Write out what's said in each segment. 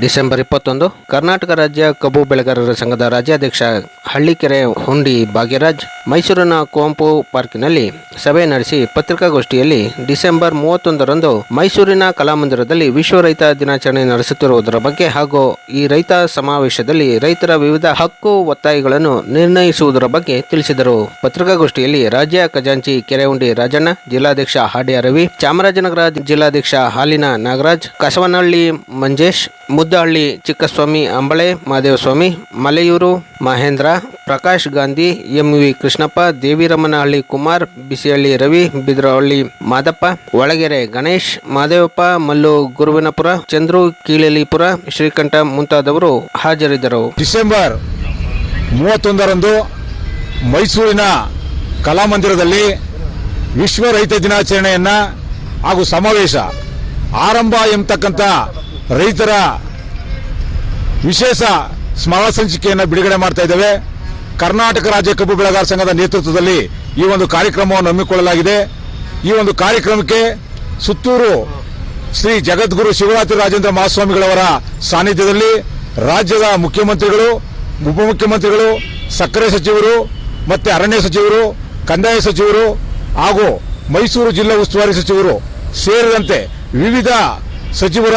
December ಇಪ್ಪತ್ತೊಂದು, ಕರ್ನಾಟಕ ರಾಜ್ಯ ಕಬ್ಬು ಬೆಳೆಗಾರರ ಸಂಘದ ರಾಜ್ಯಾಧ್ಯಕ್ಷ ಹಳ್ಳಿಕೆರೆ ಹುಂಡಿ ಭಾಗ್ಯರಾಜ್, ಮೈಸೂರಿನ ಕುವೆಂಪು ಪಾರ್ಕಿನಲ್ಲಿ ಸಭೆ ನಡೆಸಿ ಪತ್ರಿಕಾಗೋಷ್ಠಿಯಲ್ಲಿ ಡಿಸೆಂಬರ್ ಮೂವತ್ತೊಂದರಂದು ಮೈಸೂರಿನ ಕಲಾಮಂದಿರದಲ್ಲಿ ವಿಶ್ವ ರೈತ ದಿನಾಚರಣೆ ನಡೆಸುತ್ತಿರುವುದರ ಬಗ್ಗೆ ಹಾಗೂ ಈ ರೈತ ಸಮಾವೇಶದಲ್ಲಿ ರೈತರ ವಿವಿಧ ಹಕ್ಕು ಒತ್ತಾಯಗಳನ್ನು ನಿರ್ಣಯಿಸುವುದರ ಬಗ್ಗೆ ತಿಳಿಸಿದರು. ಪತ್ರಿಕಾಗೋಷ್ಠಿಯಲ್ಲಿ ರಾಜ್ಯ ಖಜಾಂಚಿ ಕೆರೆಹುಂಡಿ ರಾಜಣ್ಣ, ಜಿಲ್ಲಾಧ್ಯಕ್ಷ ಹಾಡಿಯ ರವಿ, ಚಾಮರಾಜನಗರ ಜಿಲ್ಲಾಧ್ಯಕ್ಷ ಹಾಲಿನ ನಾಗರಾಜ್, ಕಸವನಹಳ್ಳಿ ಮಂಜೇಶ್ ಮುದ್ದಹಳ್ಳಿ ಚಿಕ್ಕಸ್ವಾಮಿ ಅಂಬಳೆ ಮಹದೇವಸ್ವಾಮಿ ಮಲೆಯೂರು, ಮಹೇಂದ್ರ, ಪ್ರಕಾಶ್ ಗಾಂಧಿ, ಎಂವಿ ಕೃಷ್ಣಪ್ಪ ದೇವಿರಮ್ಮನಹಳ್ಳಿ ಕುಮಾರ್, ಬಿಸಿಹಳ್ಳಿ ರವಿ ಬಿದ್ರಹಳ್ಳಿ ಮಾದಪ್ಪ ಒಳಗೆರೆ ಗಣೇಶ್, ಮಾದೇವಪ್ಪ, ಮಲ್ಲು ಗುರುವಿನಪುರ, ಚಂದ್ರು ಕೀಳಲಿಪುರ, ಶ್ರೀಕಂಠ ಮುಂತಾದವರು ಹಾಜರಿದ್ದರು. ಡಿಸೆಂಬರ್ ಮೂವತ್ತೊಂದರಂದು ಮೈಸೂರಿನ ಕಲಾಮಂದಿರದಲ್ಲಿ ವಿಶ್ವ ರೈತ ದಿನಾಚರಣೆಯನ್ನ ಹಾಗೂ ಸಮಾವೇಶ ಆರಂಭ ಎಂಬತಕ್ಕಂಥ ರೈತರ ವಿಶೇಷ ಸ್ಮರಣ ಸಂಚಿಕೆಯನ್ನು ಬಿಡುಗಡೆ ಮಾಡ್ತಾ ಇದ್ದೇವೆ. ಕರ್ನಾಟಕ ರಾಜ್ಯ ಕಬ್ಬು ಬೆಳೆಗಾರ ಸಂಘದ ನೇತೃತ್ವದಲ್ಲಿ ಈ ಒಂದು ಕಾರ್ಯಕ್ರಮವನ್ನು ಹಮ್ಮಿಕೊಳ್ಳಲಾಗಿದೆ. ಈ ಒಂದು ಕಾರ್ಯಕ್ರಮಕ್ಕೆ ಸುತ್ತೂರು ಶ್ರೀ ಜಗದ್ಗುರು ಶಿವರಾತ್ರಿ ರಾಜೇಂದ್ರ ಮಹಾಸ್ವಾಮಿಗಳವರ ಸಾನ್ನಿಧ್ಯದಲ್ಲಿ ರಾಜ್ಯದ ಮುಖ್ಯಮಂತ್ರಿಗಳು, ಉಪಮುಖ್ಯಮಂತ್ರಿಗಳು, ಸಕ್ಕರೆ ಸಚಿವರು ಮತ್ತು ಅರಣ್ಯ ಸಚಿವರು, ಕಂದಾಯ ಸಚಿವರು ಹಾಗೂ ಮೈಸೂರು ಜಿಲ್ಲಾ ಉಸ್ತುವಾರಿ ಸಚಿವರು ಸೇರಿದಂತೆ ವಿವಿಧ ಸಚಿವರ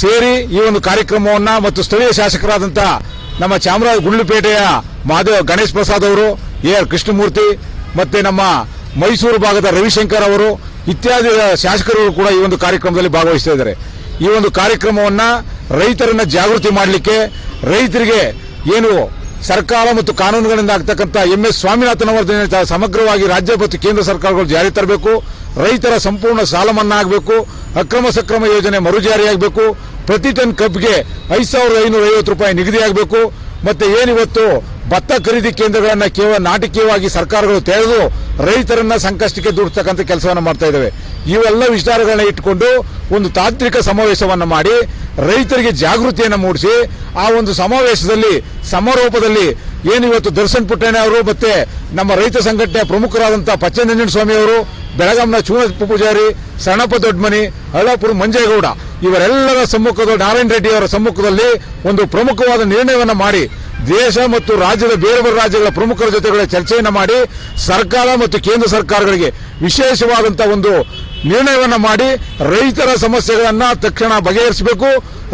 ಸೇರಿ ಈ ಒಂದು ಕಾರ್ಯಕ್ರಮವನ್ನ ಮತ್ತು ಸ್ಥಳೀಯ ಶಾಸಕರಾದಂಥ ನಮ್ಮ ಚಾಮರಾಜ ಗುಂಡ್ಲುಪೇಟೆಯ ಮಹಾದೇವ ಗಣೇಶ್ ಪ್ರಸಾದ್ ಅವರು, ಎ ಆರ್ ಕೃಷ್ಣಮೂರ್ತಿ ಮತ್ತೆ ನಮ್ಮ ಮೈಸೂರು ಭಾಗದ ರವಿಶಂಕರ್ ಅವರು ಇತ್ಯಾದಿ ಶಾಸಕರು ಕೂಡ ಈ ಒಂದು ಕಾರ್ಯಕ್ರಮದಲ್ಲಿ ಭಾಗವಹಿಸ್ತಾ ಇದ್ದಾರೆ. ಈ ಒಂದು ಕಾರ್ಯಕ್ರಮವನ್ನ ರೈತರನ್ನ ಜಾಗೃತಿ ಮಾಡಲಿಕ್ಕೆ ರೈತರಿಗೆ ಏನು ಸರ್ಕಾರ ಮತ್ತು ಕಾನೂನುಗಳಿಂದ ಆಗ್ತಕ್ಕಂಥ ಎಂ ಎಸ್ ಸ್ವಾಮಿನಾಥನ್ ಅವರ ಸಮಗ್ರವಾಗಿ ರಾಜ್ಯ ಮತ್ತು ಕೇಂದ್ರ ಸರ್ಕಾರಗಳು ಜಾರಿ ತರಬೇಕು. ರೈತರ ಸಂಪೂರ್ಣ ಸಾಲ ಮನ್ನಾ ಆಗಬೇಕು ಅಕ್ರಮ ಸಕ್ರಮ ಯೋಜನೆ ಮರುಜಾರಿಯಾಗಬೇಕು, ಪ್ರತಿ ಟನ್ ಕಬ್ಬಿಗೆ ಐದು ಸಾವಿರದ ಐನೂರ ಐವತ್ತು ರೂಪಾಯಿ ನಿಗದಿಯಾಗಬೇಕು, ಮತ್ತು ಏನಿವತ್ತು ಭತ್ತ ಖರೀದಿ ಕೇಂದ್ರಗಳನ್ನು ಕೇವಲ ನಾಟಕೀಯವಾಗಿ ಸರ್ಕಾರಗಳು ತೆರೆದು ರೈತರನ್ನ ಸಂಕಷ್ಟಕ್ಕೆ ದೂಡ್ತಕ್ಕಂಥ ಕೆಲಸವನ್ನು ಮಾಡ್ತಾ ಇದ್ದಾವೆ ಇವೆಲ್ಲ ವಿಚಾರಗಳನ್ನ ಇಟ್ಕೊಂಡು ಒಂದು ತಾಂತ್ರಿಕ ಸಮಾವೇಶವನ್ನು ಮಾಡಿ ರೈತರಿಗೆ ಜಾಗೃತಿಯನ್ನು ಮೂಡಿಸಿ ಆ ಒಂದು ಸಮಾವೇಶದಲ್ಲಿ ಸಮಾರೋಪದಲ್ಲಿ ಏನು ಇವತ್ತು ದರ್ಶನ್ ಪುಟ್ಟಣ್ಣ ಅವರು ಮತ್ತೆ ನಮ್ಮ ರೈತ ಸಂಘಟನೆಯ ಪ್ರಮುಖರಾದಂಥ ಪಚ್ಚನಂಜನ ಸ್ವಾಮಿ ಅವರು, ಬೆಳಗಾಂನ ಚೂನಪ್ಪ ಪೂಜಾರಿ ಸಣ್ಣಪ್ಪ ದೊಡ್ಡಮನಿ ಹಳ್ಳಾಪುರ ಮಂಜೇಗೌಡ ಇವರೆಲ್ಲರ ಸಮ್ಮುಖದ ನಾರಾಯಣ ರೆಡ್ಡಿ ಅವರ ಸಮ್ಮುಖದಲ್ಲಿ ಒಂದು ಪ್ರಮುಖವಾದ ನಿರ್ಣಯವನ್ನು ಮಾಡಿ ದೇಶ ಮತ್ತು ರಾಜ್ಯದ ಬೇರೆ ಬೇರೆ ರಾಜ್ಯಗಳ ಪ್ರಮುಖರ ಜೊತೆಗಳ ಚರ್ಚೆಯನ್ನು ಮಾಡಿ ಸರ್ಕಾರ ಮತ್ತು ಕೇಂದ್ರ ಸರ್ಕಾರಗಳಿಗೆ ವಿಶೇಷವಾದಂತಹ ಒಂದು ನಿರ್ಣಯವನ್ನು ಮಾಡಿ ರೈತರ ಸಮಸ್ಯೆಗಳನ್ನ ತಕ್ಷಣ ಬಗೆಹರಿಸಬೇಕು,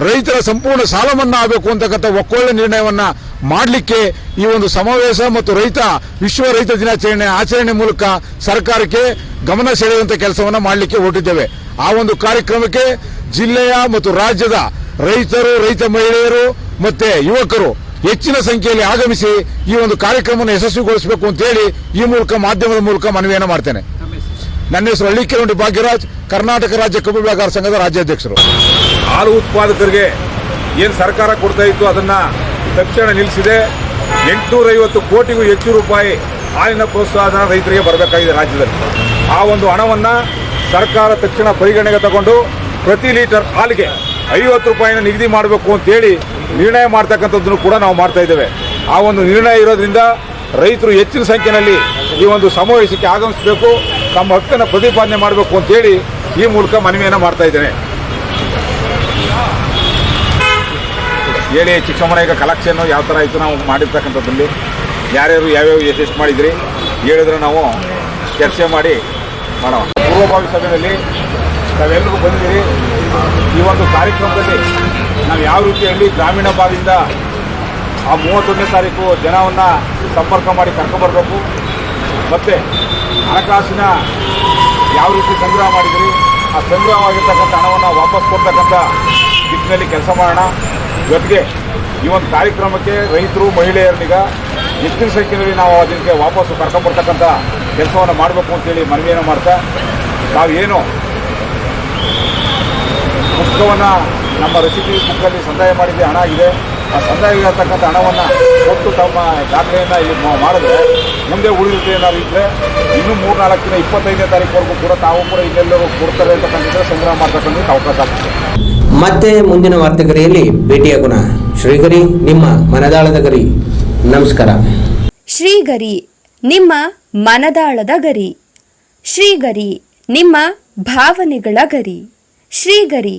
ರೈತರ ಸಂಪೂರ್ಣ ಸಾಲ ಮನ್ನಾ ಆಗಬೇಕು ಅಂತಕ್ಕಂಥ ಒಕ್ಕೊಳ್ಳೆ ನಿರ್ಣಯವನ್ನ ಮಾಡಲಿಕ್ಕೆ ಈ ಒಂದು ಸಮಾವೇಶ ಮತ್ತು ರೈತ, ವಿಶ್ವ ರೈತ ದಿನಾಚರಣೆ ಆಚರಣೆ ಮೂಲಕ ಸರ್ಕಾರಕ್ಕೆ ಗಮನ ಸೆಳೆಯುವಂತ ಕೆಲಸವನ್ನ ಮಾಡಲಿಕ್ಕೆ ಹೊರಟಿದ್ದೇವೆ. ಆ ಒಂದು ಕಾರ್ಯಕ್ರಮಕ್ಕೆ ಜಿಲ್ಲೆಯ ಮತ್ತು ರಾಜ್ಯದ ರೈತರು, ರೈತ ಮಹಿಳೆಯರು ಮತ್ತೆ ಯುವಕರು ಹೆಚ್ಚಿನ ಸಂಖ್ಯೆಯಲ್ಲಿ ಆಗಮಿಸಿ ಈ ಒಂದು ಕಾರ್ಯಕ್ರಮವನ್ನು ಯಶಸ್ವಿಗೊಳಿಸಬೇಕು ಅಂತೇಳಿ ಈ ಮೂಲಕ ಮಾಧ್ಯಮದ ಮೂಲಕ ಮನವಿಯನ್ನು ಮಾಡ್ತೇನೆ. ನನ್ನ ಹೆಸರು ಹಳ್ಳಿಕೆರೆಂಡಿ ಭಾಗ್ಯರಾಜ್, ಕರ್ನಾಟಕ ರಾಜ್ಯ ಕಬ್ಬು ಬೆಳೆಗಾರ ಸಂಘದ ರಾಜ್ಯಾಧ್ಯಕ್ಷರು. ಹಾಲು ಉತ್ಪಾದಕರಿಗೆ ಏನು ಸರ್ಕಾರ ಕೊಡ್ತಾ ಇತ್ತು ಅದನ್ನು ತಕ್ಷಣ ನಿಲ್ಲಿಸಿದೆ. ಎಂಟುನೂರೈವತ್ತು ಕೋಟಿಗೂ ಹೆಚ್ಚು ರೂಪಾಯಿ ಹಾಲಿನ ಪ್ರೋತ್ಸಾಹ ರೈತರಿಗೆ ಬರಬೇಕಾಗಿದೆ ರಾಜ್ಯದಲ್ಲಿ. ಆ ಒಂದು ಹಣವನ್ನು ಸರ್ಕಾರ ತಕ್ಷಣ ಪರಿಗಣನೆಗೆ ತಗೊಂಡು ಪ್ರತಿ ಲೀಟರ್ ಹಾಲಿಗೆ ಐವತ್ತು ರೂಪಾಯಿನ ನಿಗದಿ ಮಾಡಬೇಕು ಅಂತೇಳಿ ನಿರ್ಣಯ ಮಾಡ್ತಕ್ಕಂಥದ್ದನ್ನು ಕೂಡ ನಾವು ಮಾಡ್ತಾ ಇದ್ದೇವೆ. ಆ ಒಂದು ನಿರ್ಣಯ ಇರೋದ್ರಿಂದ ರೈತರು ಹೆಚ್ಚಿನ ಸಂಖ್ಯೆಯಲ್ಲಿ ಈ ಒಂದು ಸಮಾವೇಶಕ್ಕೆ ಆಗಮಿಸಬೇಕು, ತಮ್ಮ ಹಕ್ಕನ್ನು ಪ್ರತಿಪಾದನೆ ಮಾಡಬೇಕು ಅಂತೇಳಿ ಈ ಮೂಲಕ ಮನವಿಯನ್ನು ಮಾಡ್ತಾ ಇದ್ದೇನೆ. ಹೇಳಿ ಚಿಕ್ಕಮ್ಮನ ಈಗ ಕಲೆಕ್ಷನ್ ಯಾವ ಥರ ಆಯಿತು ನಾವು ಮಾಡಿರ್ತಕ್ಕಂಥದ್ದಲ್ಲಿ ಯಾರ್ಯಾರು ಯಾವ್ಯಾವ ಎಷ್ಟೆಷ್ಟು ಮಾಡಿದ್ರಿ? ಹೇಳಿದ್ರೆ ನಾವು ಚರ್ಚೆ ಮಾಡಿ ಮಾಡೋಣ. ಪೂರ್ವಭಾವಿ ಸಭೆಯಲ್ಲಿ ತಾವೆಲ್ಲರೂ ಬಂದಿದ್ದೀರಿ. ಈ ಒಂದು ಕಾರ್ಯಕ್ರಮದಲ್ಲಿ ನಾವು ಯಾವ ರೀತಿಯಲ್ಲಿ ಗ್ರಾಮೀಣ ಭಾಗದಿಂದ ಆ ಮೂವತ್ತೊಂದನೇ ತಾರೀಕು ಜನವನ್ನು ಸಂಪರ್ಕ ಮಾಡಿ ಕರ್ಕೊಬರಬೇಕು. ಮತ್ತು ಹಣಕಾಸಿನ ಯಾವ ರೀತಿ ಸಂಗ್ರಹ ಮಾಡಿದ್ರಿ, ಆ ಸಂಗ್ರಹವಾಗಿರ್ತಕ್ಕಂಥ ಹಣವನ್ನು ವಾಪಸ್ ಕೊಡ್ತಕ್ಕಂಥ ದಿಕ್ಕಿನಲ್ಲಿ ಕೆಲಸ ಮಾಡೋಣ. ಜೊತೆಗೆ ಈ ಒಂದು ಕಾರ್ಯಕ್ರಮಕ್ಕೆ ರೈತರು, ಮಹಿಳೆಯರನ್ನೀಗ ಹೆಚ್ಚಿನ ಸಂಖ್ಯೆಯಲ್ಲಿ ನಾವು ಅದಕ್ಕೆ ವಾಪಸ್ಸು ಕರ್ಕೊಂಬರ್ತಕ್ಕಂಥ ಕೆಲಸವನ್ನು ಮಾಡಬೇಕು ಅಂತೇಳಿ ಮನವಿಯನ್ನು ಮಾಡ್ತಾ, ತಾವೇನು ಪುಸ್ತಕವನ್ನು ನಮ್ಮ ರಸೀದಿ ಬುಕ್ಕಲ್ಲಿ ಸಂದಾಯ ಮಾಡಿದ್ದೆ ಹಣ ಇದೆ ಆ ಸಂದಾಯ ಇರತಕ್ಕಂಥ ಹಣವನ್ನು ಕೊಟ್ಟು ತಮ್ಮ ದಾಖಲೆಯನ್ನು ಇಲ್ಲಿ ಮಾಡಿದ್ರೆ ಮುಂದೆ ಉಳಿದಿರುತ್ತೆ ಏನಾದ್ರು ಇದ್ದರೆ ಇನ್ನೂ ಮೂರು ನಾಲ್ಕು ದಿನ ಇಪ್ಪತ್ತೈದನೇ ತಾರೀಕುವರೆಗೂ ಕೂಡ ತಾವು ಕೂಡ ಇಲ್ಲೆಲ್ಲರೂ ಕೊಡ್ತಾರೆ ಅಂತಕ್ಕಂಥದ್ದು ಸಂಗ್ರಹ ಮಾಡ್ತಕ್ಕಂಥದ್ದು ಅವಕಾಶ ಆಗ್ತದೆ ಮತ್ತೆ ಮುಂದಿನ ವಾರ್ತೆಗರಿಯಲ್ಲಿ ಭೇಟಿಯಾಗೋಣ ಶ್ರೀಗರಿ ನಿಮ್ಮ ಮನದಾಳದ ಗರಿ. ನಮಸ್ಕಾರ. ಶ್ರೀಗರಿ ನಿಮ್ಮ ಮನದಾಳದ ಗರಿ. ಶ್ರೀಗರಿ ನಿಮ್ಮ ಭಾವನೆಗಳ ಗರಿ. ಶ್ರೀಗರಿ